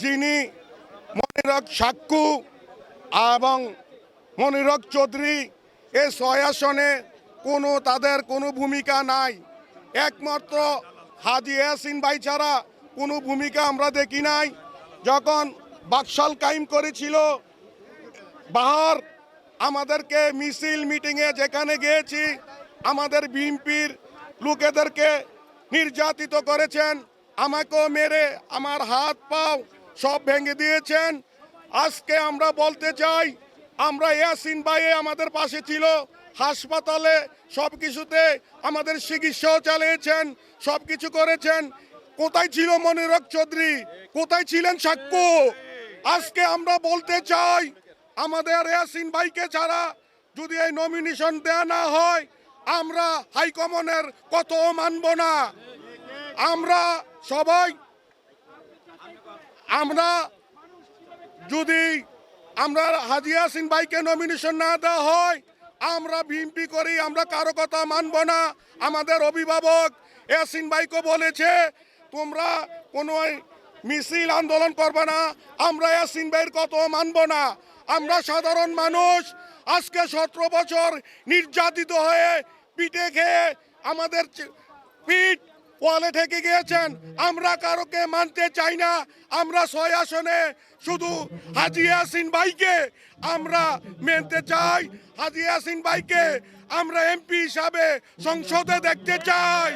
যিনি মনিরক সাক্কু এবং মনিরক চৌধুরী এই ছয় আসনে কোনো তাদের কোনো ভূমিকা নাই। একমাত্র হাজি ইয়াসিন ভাই ছাড়া কোনো ভূমিকা আমরা দেখি নাই। যখন বাকশাল কায়েম করেছিল, বাহার আমাদেরকে মিছিল মিটিংয়ে যেখানে গিয়েছি, আমাদের বিএনপির লোকেদেরকে নির্যাতিত করেছেন। আমাকেও মেরে আমার হাত পাও সব ভেঙে দিয়েছেন। আজকে আমরা বলতে চাই, আমরা ইয়াসিন ভাই আমাদের পাশে ছিল, হাসপাতালে সব কিছুতে আমাদের চিকিৎসাও চালিয়েছেন, সব কিছু করেছেন। কোথায় ছিল মনিরক চৌধুরী? কোথায় ছিলেন সাক্ষ্য আজকে আমরা বলতে চাই, আমাদের ইয়াসিন ভাইকে ছাড়া যদি এই নমিনেশন দেয়া না হয়, আমরা হাইকমনের কত মানব না। আমরা সবাই আমরা যদি আমরা হাজি ইয়াসিন ভাইকে নমিনেশন না দেওয়া হয়, আমরা বিএমপি করি, আমরা কারও কথা মানব না। আমাদের অভিভাবক ইয়াসিন ভাইকে বলেছে, তোমরা কোনো মিছিল আন্দোলন করবে না, আমরা ইয়াসিন ভাইয়ের কথা মানব না। আমরা সাধারণ মানুষ, আজকে সতেরো বছর নির্যাতিত হয়ে পিঠে খেয়ে আমাদের পিঠ ওয়ালে ঠেকে গিয়েছেন। আমরা কারোকে মানতে চাই না। আমরা ছয় আসনে শুধু হাজি ইয়াসিন ভাইকে আমরা মেনতে চাই। হাজি ইয়াসিন ভাইকে আমরা এমপি হিসাবে সংসদে দেখতে চাই।